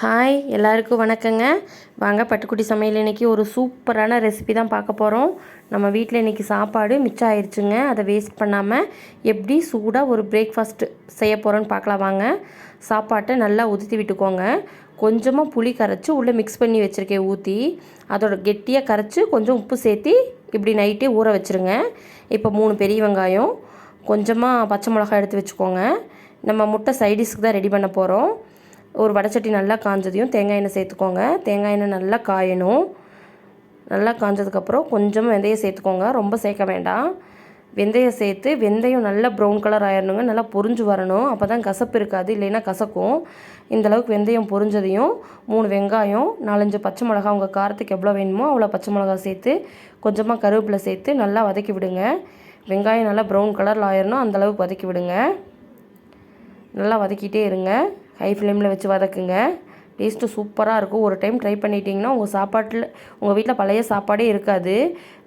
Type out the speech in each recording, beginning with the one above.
Hi எல்லாருக்கும் வணக்கங்க. வாங்க பட்டுக்குட்டி சமையல் இன்றைக்கி ஒரு சூப்பரான ரெசிபி தான் பார்க்க போகிறோம் நம்ம வீட்டில் இன்றைக்கி சாப்பாடு மிச்சம் ஆயிடுச்சுங்க அதை வேஸ்ட் பண்ணாமல் எப்படி சூடாக ஒரு பிரேக்ஃபாஸ்ட் செய்ய போகிறோன்னு பார்க்கலாம் வாங்க. சாப்பாட்டை நல்லா உதுத்தி விட்டுக்கோங்க. கொஞ்சமாக புளி கரைச்சி உள்ளே மிக்ஸ் பண்ணி வச்சுருக்கேன் ஊற்றி அதோட கெட்டியாக கரைச்சி கொஞ்சம் உப்பு சேர்த்து இப்படி நைட்டே ஊற வச்சுருங்க. இப்போ மூணு பெரிய வெங்காயம் கொஞ்சமாக பச்சை மிளகாய் எடுத்து வச்சுக்கோங்க. நம்ம முட்டை சைடிஷ்க்கு தான் ரெடி பண்ண போகிறோம் ஒரு வடைச்சட்டி நல்லா காஞ்சதையும் தேங்காய் எண்ணெய் சேர்த்துக்கோங்க. தேங்காய் எண்ணெய் நல்லா காயணும். நல்லா காஞ்சதுக்கப்புறம் கொஞ்சமாக வெந்தயம் சேர்த்துக்கோங்க. ரொம்ப சேர்க்க வேண்டாம். வெந்தயம் சேர்த்து வெந்தயம் நல்லா ப்ரௌன் கலர் ஆயிடணுங்க நல்லா பொரிஞ்சு வரணும். அப்போ தான் கசப்பு இருக்காது. இல்லைன்னா கசக்கும். இந்தளவுக்கு வெந்தயம் பொரிஞ்சதையும் மூணு வெங்காயம் நாலஞ்சு பச்சை மிளகா உங்கள் காரத்துக்கு எவ்வளோ வேணுமோ அவ்வளோ பச்சை மிளகா சேர்த்து கொஞ்சமாக கருவேப்பிலை சேர்த்து நல்லா வதக்கி விடுங்க. வெங்காயம் நல்லா ப்ரௌன் கலரில் ஆயிடணும் அந்தளவுக்கு வதக்கி விடுங்க. நல்லா வதக்கிட்டே இருங்க. ஹை ஃப்ளேமில் வச்சு வதக்குங்க. டேஸ்ட்டு சூப்பராக இருக்கும். ஒரு டைம் ட்ரை பண்ணிட்டீங்கன்னா உங்கள் சாப்பாட்டில் உங்கள் வீட்டில் பழைய சாப்பாடே இருக்காது.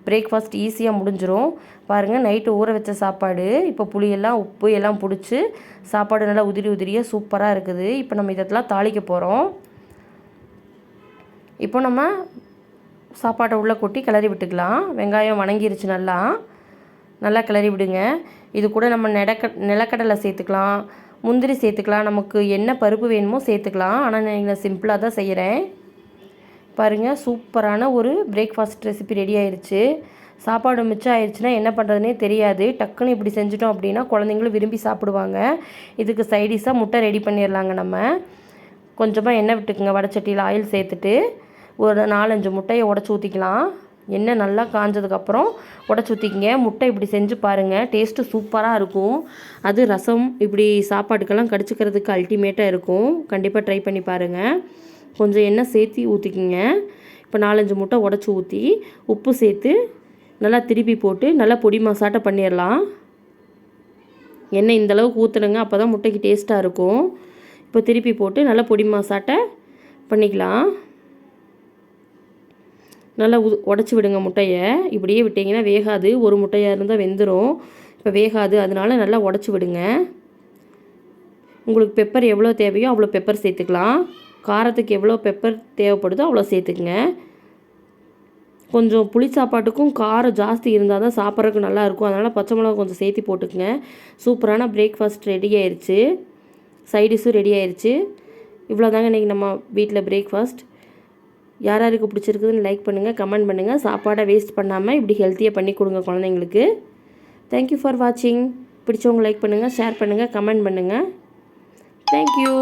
பிரேக்ஃபாஸ்ட் ஈஸியாக முடிஞ்சிடும் பாருங்கள் நைட்டு ஊற வச்ச சாப்பாடு. இப்போ புளியெல்லாம் உப்பு எல்லாம் பிடிச்சி சாப்பாடு நல்லா உதிரி உதிரியாக சூப்பராக இருக்குது. இப்போ நம்ம இதெல்லாம் தாளிக்க போகிறோம் இப்போ நம்ம சாப்பாட்டை உள்ளே கொட்டி கிளறி விட்டுக்கலாம். வெங்காயம் வணங்கிருச்சு நல்லா. நல்லா கிளறி விடுங்க. இது கூட நம்ம நிலக்க நிலக்கடலை சேர்த்துக்கலாம். முந்திரி சேர்த்துக்கலாம். நமக்கு என்ன பருப்பு வேணுமோ சேர்த்துக்கலாம். ஆனால் நான் சிம்பிளாக தான் செய்கிறேன் பாருங்கள் சூப்பரான ஒரு பிரேக்ஃபாஸ்ட் ரெசிபி ரெடி ஆயிடுச்சு சாப்பாடு மிச்சம் ஆயிடுச்சுன்னா என்ன பண்ணுறதுனே தெரியாது. டக்குன்னு இப்படி செஞ்சிட்டோம் அப்படின்னா குழந்தைங்களும் விரும்பி சாப்பிடுவாங்க. இதுக்கு சைடிஷாக முட்டை ரெடி பண்ணிடலாங்க நம்ம. கொஞ்சமாக எண்ணெய் விட்டுக்குங்க வடச்சட்டியில் ஆயில் சேர்த்துட்டு. ஒரு நாலஞ்சு முட்டையை உடச்சி ஊற்றிக்கலாம் எண்ணெய் நல்லா காஞ்சதுக்கப்புறம் உடச்சி ஊற்றிக்கிங்க முட்டை இப்படி செஞ்சு பாருங்கள் டேஸ்ட்டு சூப்பராக இருக்கும். அது ரசம் இப்படி சாப்பாட்டுக்கெல்லாம் கடிச்சிக்கிறதுக்கு அல்டிமேட்டாக இருக்கும். கண்டிப்பாக ட்ரை பண்ணி பாருங்கள் கொஞ்சம் எண்ணெய் சேர்த்து ஊற்றிக்கிங்க இப்போ நாலஞ்சு முட்டை உடச்சி ஊற்றி உப்பு சேர்த்து நல்லா திருப்பி போட்டு நல்லா பொடி மசாட்டை பண்ணிடலாம் எண்ணெய் இந்தளவுக்கு ஊற்றுனுங்க அப்போ தான் முட்டைக்கு டேஸ்ட்டாக இருக்கும். இப்போ திருப்பி போட்டு நல்லா பொடி மசாட்டை பண்ணிக்கலாம். நல்லா உ உடச்சி விடுங்க முட்டையை. இப்படியே விட்டிங்கன்னா வேகாது. ஒரு முட்டையாக இருந்தால் வெந்துடும் இப்போ வேகாது. அதனால நல்லா உடச்சி விடுங்க. உங்களுக்கு பெப்பர் எவ்வளோ தேவையோ அவ்வளோ பெப்பர் சேர்த்துக்கலாம். காரத்துக்கு எவ்வளோ பெப்பர் தேவைப்படுதோ அவ்வளோ சேர்த்துக்குங்க. கொஞ்சம் புளி சாப்பாட்டுக்கும் காரம் ஜாஸ்தி இருந்தால் தான் சாப்பிட்றதுக்கு நல்லாயிருக்கும் அதனால் பச்சை மிளகா கொஞ்சம் சேர்த்து போட்டுக்குங்க. சூப்பரான பிரேக்ஃபாஸ்ட் ரெடி ஆயிடுச்சு சைடிஷும் ரெடி ஆயிடுச்சு இவ்வளோ தாங்க இன்றைக்கி நம்ம வீட்டில் பிரேக்ஃபாஸ்ட் யார் யாருக்கு பிடிச்சிருக்குதுன்னு லைக் பண்ணுங்கள் கமெண்ட் பண்ணுங்கள் சாப்பாடை வேஸ்ட் பண்ணாமல் இப்படி ஹெல்த்தியாக பண்ணி கொடுங்க குழந்தைங்களுக்கு. தேங்க்யூ ஃபார் வாட்சிங் பிடிச்சவங்க லைக் பண்ணுங்கள் ஷேர் பண்ணுங்கள் கமெண்ட் பண்ணுங்கள் தேங்க்யூ